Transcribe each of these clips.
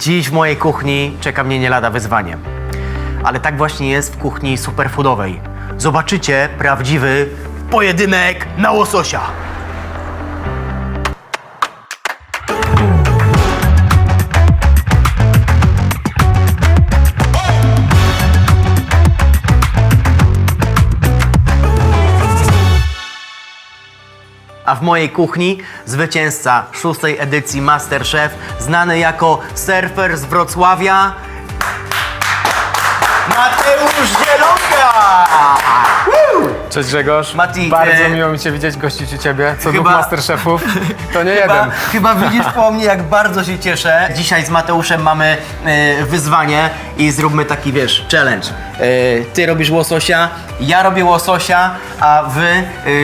Dziś w mojej kuchni czeka mnie nie lada wyzwanie. Ale tak właśnie jest w kuchni superfoodowej. Zobaczycie prawdziwy pojedynek na łososia. A w mojej kuchni zwycięzca szóstej edycji Masterchef, znany jako surfer z Wrocławia, Mateusz Zielonka! Cześć Grzegorz. Mati, Bardzo e, miło mi Cię widzieć, gościć u Ciebie. Co chyba- dwóch Masterchefów, to nie Chyba, jeden. chyba widzisz po mnie, jak bardzo się cieszę. Dzisiaj z Mateuszem mamy e, wyzwanie i zróbmy taki, wiesz, challenge. E, ty robisz łososia, ja robię łososia, a wy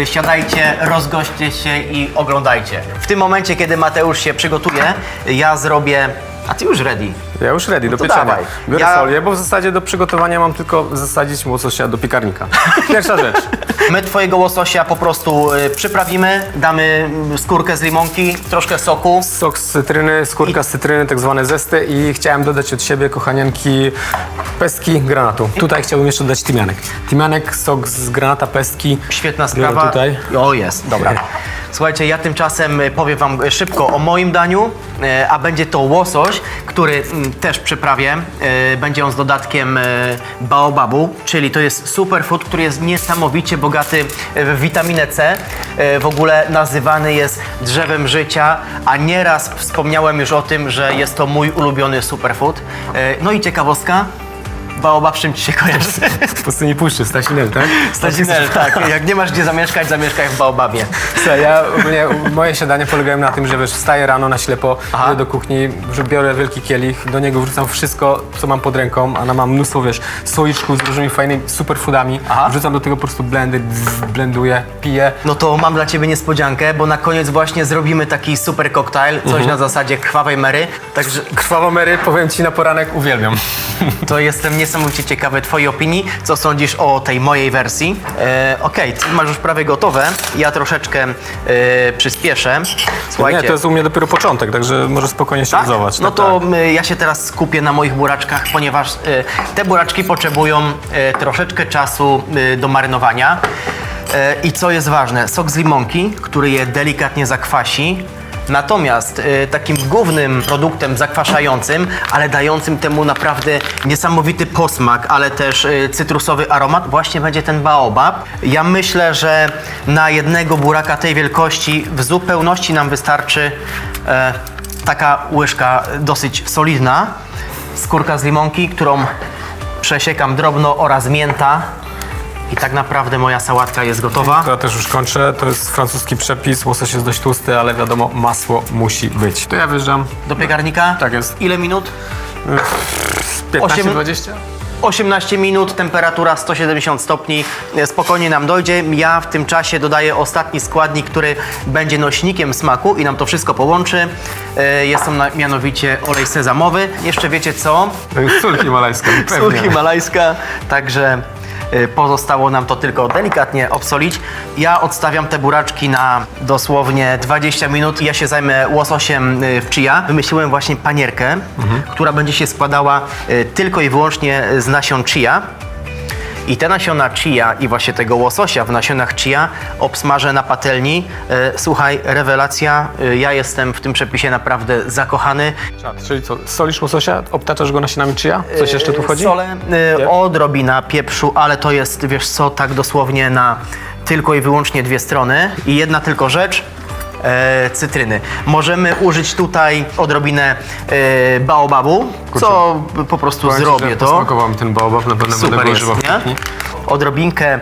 e, siadajcie, rozgoście się i oglądajcie. W tym momencie, kiedy Mateusz się przygotuje, ja zrobię... A ty już ready. Ja już ready, do to pieczenia. dawaj. Biorę Ja- folię, bo w zasadzie do przygotowania mam tylko zasadzić łososia do piekarnika. Pierwsza rzecz. My twojego łososia po prostu e, przyprawimy, damy mm, skórkę z limonki, troszkę soku. Sok z cytryny, skórka z cytryny, tak zwane zesty i chciałem dodać od siebie, kochanianki, pestki granatu. Tutaj chciałbym jeszcze dodać tymianek. Tymianek, sok z granata, pestki. Świetna Biorę sprawa. tutaj. O, jest, dobra. Słuchajcie, ja tymczasem powiem Wam szybko o moim daniu, e, a będzie to łosoś, który mm, też przyprawię. E, Będzie on z dodatkiem e, baobabu, czyli to jest superfood, który jest niesamowicie bogaty w witaminę C. E, W ogóle nazywany jest drzewem życia, a nieraz wspomniałem już o tym, że jest to mój ulubiony superfood. No i ciekawostka, baobab z czym Ci się kojarzy? W pustyni puszczy, Stasinel, tak? Stasinel, tak. Jak nie masz gdzie zamieszkać, zamieszkaj w baobabie. Słuchaj, ja ogólnie moje siadania polegają na tym, że wiesz, wstaję rano na ślepo, Aha. idę do kuchni, biorę wielki kielich, do niego wrzucam wszystko, co mam pod ręką, a mam mnóstwo, wiesz, słoiczków z różnymi fajnymi superfoodami, Aha. wrzucam do tego po prostu blendy, blenduję, piję. No to mam dla Ciebie niespodziankę, bo na koniec właśnie zrobimy taki super koktajl, coś na zasadzie krwawej Mary. Także Krwawo Mary, powiem Ci na poranek, uwielbiam. to jestem niesamowicie ciekawy Twojej opinii. Co sądzisz o tej mojej wersji? E, Okej, Ty masz już prawie gotowe. Ja troszeczkę e, przyspieszę. Słuchajcie. Nie, to jest u mnie dopiero początek, także możesz spokojnie się Tak? No tak, to tak. y, ja się teraz skupię na moich buraczkach, ponieważ y, te buraczki potrzebują y, troszeczkę czasu y, do marynowania. Y, I co jest ważne, sok z limonki, który je delikatnie zakwasi. Natomiast y, takim głównym produktem zakwaszającym, ale dającym temu naprawdę niesamowity posmak, ale też y, cytrusowy aromat, właśnie będzie ten baobab. Ja myślę, że na jednego buraka tej wielkości w zupełności nam wystarczy e, taka łyżka dosyć solidna, skórka z limonki, którą przesiekam drobno oraz mięta. I tak naprawdę moja sałatka jest gotowa. To ja też już kończę, to jest francuski przepis, łosoś jest dość tłusty, ale wiadomo, masło musi być. To ja wyjeżdżam Do piekarnika? Tak jest. Ile minut? 15-20? 18 minut, temperatura 170 stopni, spokojnie nam dojdzie. Ja w tym czasie dodaję ostatni składnik, który będzie nośnikiem smaku i nam to wszystko połączy. E, Jest to mianowicie olej sezamowy. Jeszcze wiecie co? Sól himalajska, Sól himalajska, także pozostało nam to tylko delikatnie obsolić. Ja odstawiam te buraczki na dosłownie 20 minut ja się zajmę łososiem y, w chia. Wymyśliłem właśnie panierkę, która będzie się składała y, tylko i wyłącznie z nasion chia. I te nasiona chia i właśnie tego łososia w nasionach chia obsmażę na patelni. E, Słuchaj, rewelacja. E, Ja jestem w tym przepisie naprawdę zakochany. Czad, Czyli co, solisz łososia, obtaczasz go nasionami czyja? Coś jeszcze tu wchodzi? Solę, y, odrobina pieprzu, ale to jest, wiesz co, tak dosłownie na tylko i wyłącznie dwie strony. I jedna tylko rzecz, e, cytryny. Możemy użyć tutaj odrobinę e, baobabu, co po prostu Powiem ci, zrobię że to. Posmakował mi ten baobab, na pewno będę Super go jest, używał nie? Odrobinkę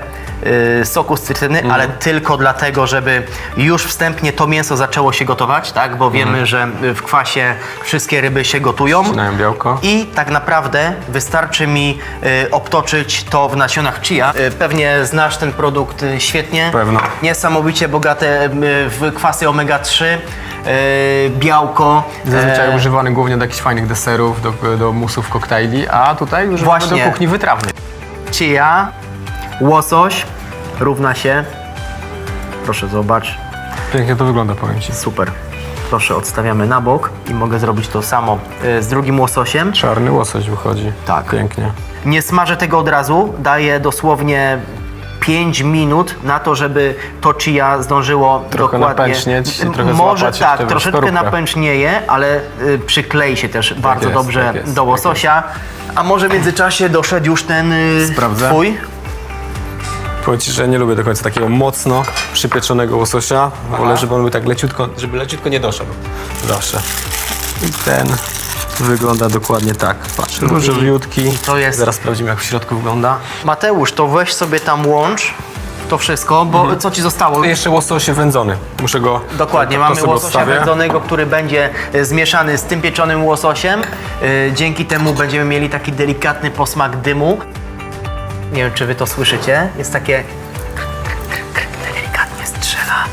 y, soku z cytryny, Mhm. ale tylko dlatego, żeby już wstępnie to mięso zaczęło się gotować, tak? Bo wiemy, Mhm. że w kwasie wszystkie ryby się gotują. Wcinają białko. I tak naprawdę wystarczy mi y, obtoczyć to w nasionach chia. Y, pewnie znasz ten produkt y, świetnie. Pewno. Niesamowicie bogate y, w kwasy omega-3, y, białko. Zazwyczaj e, używany głównie do jakichś fajnych deserów, do, do musów, koktajli, a tutaj używamy Właśnie. do kuchni wytrawnej. chia, łosoś równa się. Proszę zobacz, Pięknie to wygląda, powiem Ci. super. proszę, odstawiamy na bok i mogę zrobić to samo y, z drugim łososiem. Czarny łosoś wychodzi. Tak. Pięknie. Nie smażę tego od razu, daję dosłownie 5 minut na to, żeby to chia zdążyło Trochę dokładnie... napęcznieć i trochę Może złapać tak, tę troszeczkę skorupkę. napęcznieje, ale y, przyklei się też bardzo jest, dobrze tak jest, do tak łososia. A może w międzyczasie doszedł już ten y, Sprawdzę. twój? Powiem Ci, że nie lubię do końca takiego mocno przypieczonego łososia. Wolę, żeby on był tak leciutko, żeby leciutko nie doszedł. Zawsze. I ten wygląda dokładnie tak. Patrz, różowiutki. to jest- Zaraz sprawdzimy, jak w środku wygląda. Mateusz, to weź sobie tam łącz to wszystko, bo Mhm. co ci zostało? Jeszcze łososie wędzony. Muszę go... Dokładnie, to, to mamy sobie łososia odstawię. wędzonego, który będzie e, zmieszany z tym pieczonym łososiem. E, Dzięki temu będziemy mieli taki delikatny posmak dymu. Nie wiem, czy wy to słyszycie. Jest takie... Delikatnie strzela.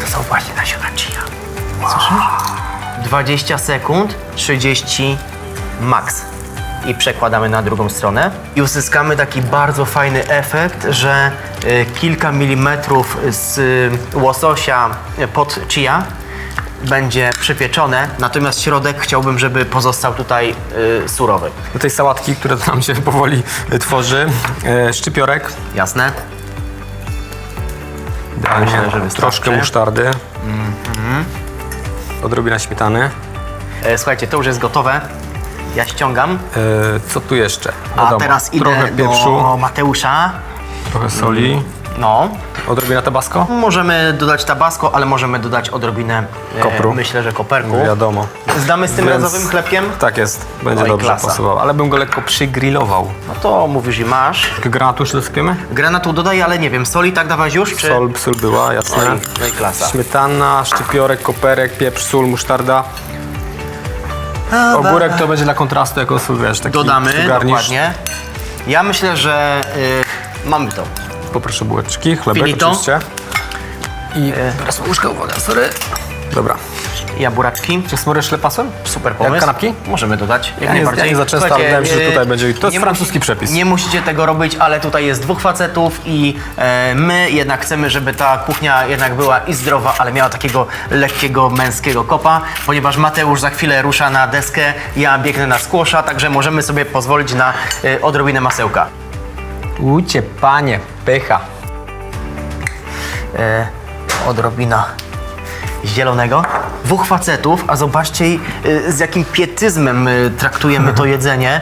To są właśnie nasiona chia. Słyszysz? 20 sekund, 30 max. I przekładamy na drugą stronę. I uzyskamy taki bardzo fajny efekt, że y, kilka milimetrów z y, łososia pod chia będzie przypieczone, natomiast środek chciałbym, żeby pozostał tutaj y, surowy. Do tej sałatki, która nam się powoli y, tworzy, e, szczypiorek, Jasne? Idealnie. Myślę, że wystarczy. troszkę musztardy, Mhm. odrobina śmietany. E, Słuchajcie, to już jest gotowe. Ja ściągam, E, co tu jeszcze? a Wiadomo, teraz idę trochę pieprzu, do Mateusza. trochę soli, No, odrobina tabasco. Możemy dodać tabasco, ale możemy dodać odrobinę e, Kopru. Myślę, że koperku. Wiadomo. Zdamy z tym Więc- razowym chlebkiem? Tak jest, będzie Oj, dobrze klasa. pasował, ale bym go lekko przygrillował. No to mówisz i masz. Tylko granatu jeszcze dosypiemy? Granatu dodaj, ale nie wiem, soli tak dawać już, czy... Sol, sól była, jasne. Oj, no i klasa. Śmietana, szczypiorek, koperek, pieprz, sól, musztarda. Ogórek to będzie dla kontrastu, jako sól, wiesz, taki Dodamy, przygarnisz. dokładnie. Ja myślę, że y, mamy to. Poproszę bułeczki, chlebek Finito. oczywiście. I teraz łyżka, uwaga, sorry. Dobra. Ja buraczki. Czy smorujesz lepasem? Super pomysł. kanapki? Możemy dodać, jak Ja nie- najbardziej. ja nie za często, ale Słuchajcie, wydaje mi się, że y, tutaj będzie- to jest nie francuski przepis. Nie musicie tego robić, ale tutaj jest dwóch facetów i e, my jednak chcemy, żeby ta kuchnia jednak była i zdrowa, ale miała takiego lekkiego męskiego kopa, ponieważ Mateusz za chwilę rusza na deskę, ja biegnę na skłosza, także możemy sobie pozwolić na e, odrobinę masełka. Ucie, panie, pycha. e, odrobina zielonego. Dwóch facetów, a zobaczcie e, z jakim pietyzmem e, traktujemy to jedzenie.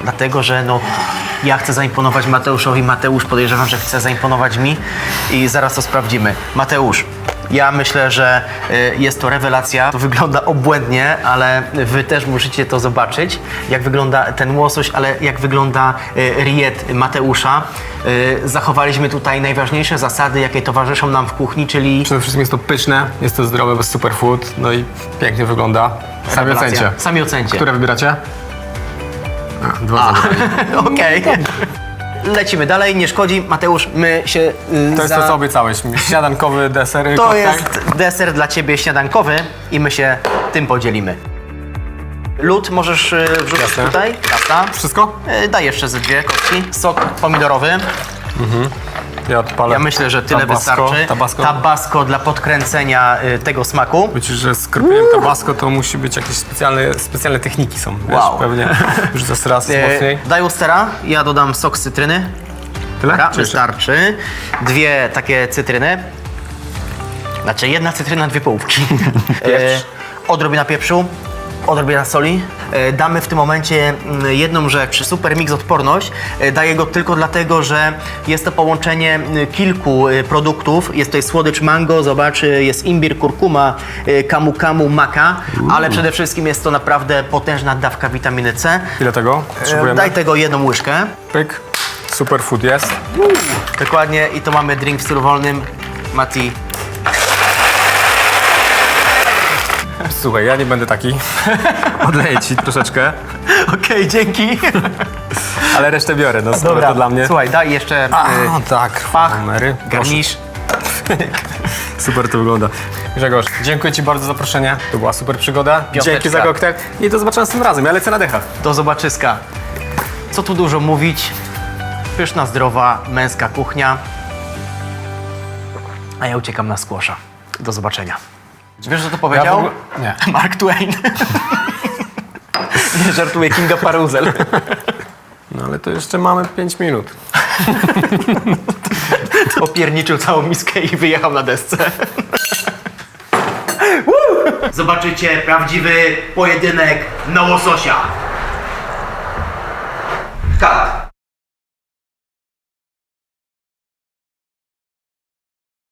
Dlatego, że no, ja chcę zaimponować Mateuszowi, Mateusz podejrzewam, że chce zaimponować mi i zaraz to sprawdzimy. Mateusz, ja myślę, że e, jest to rewelacja. To wygląda obłędnie, ale wy też musicie to zobaczyć, jak wygląda ten łosoś, ale jak wygląda e, riet Mateusza. E, Zachowaliśmy tutaj najważniejsze zasady, jakie towarzyszą nam w kuchni, czyli Przede wszystkim jest to pyszne, jest to zdrowe, bez superfood, no i pięknie wygląda. Sami ocencie. Sami ocencie. Które wybieracie? A, dwa Okej. Lecimy dalej, nie szkodzi. Mateusz, my się y, To jest za... to, co obiecałeś. Śniadankowy deser, To koktajl. jest deser dla ciebie śniadankowy i my się tym podzielimy. Lód możesz y, wrzucić Jasne. tutaj. Jasna. Wszystko? Y, Daj jeszcze ze dwie kostki. Sok pomidorowy. Ja odpalę. Ja myślę, że tyle tabasco, wystarczy. Tabasco. Tabasco dla podkręcenia y, tego smaku. Myślisz, że z kropieniem tabasco to musi być jakieś specjalne, specjalne techniki są. Wiesz, Wow. pewnie. Już raz Y, mocniej. Daj ustera, ja dodam sok z cytryny. Tyle? Dobra, Czy jeszcze? wystarczy. Dwie takie cytryny. Znaczy jedna cytryna, dwie połówki. Pieprz. e, odrobina pieprzu, odrobina soli. E, damy w tym momencie mm, jedną rzecz, super mix odporność. E, daję go tylko dlatego, że jest to połączenie mm, kilku e, produktów. Jest tutaj słodycz mango, zobacz, jest imbir, kurkuma, kamu kamu, maka, ale przede wszystkim jest to naprawdę potężna dawka witaminy C. Ile tego potrzebujemy? daj tego jedną łyżkę. Pyk. Superfood jest. Dokładnie i to mamy drink w stylu wolnym. Mati, Słuchaj, ja nie będę taki. Odleję ci troszeczkę, Okej, dzięki. ale resztę biorę. No, Dobra. to dla mnie. Słuchaj, daj jeszcze A, y, tak. pach, Numery. garnisz. Super to wygląda. Grzegorz, dziękuję Ci bardzo za zaproszenie. To była super przygoda. Piąteczka. Dzięki za koktajl i do zobaczenia tym razem. Ja lecę na decha. Do zobaczyska. Co tu dużo mówić? Pyszna, zdrowa, męska kuchnia. A ja uciekam na skłosza. Do zobaczenia. Wiesz, co to powiedział? ogóle- nie. Mark Twain. Nie żartuję, Kinga Paruzel. No ale to jeszcze mamy 5 minut. Opierniczył całą miskę i wyjechał na desce. Zobaczycie prawdziwy pojedynek na łososia.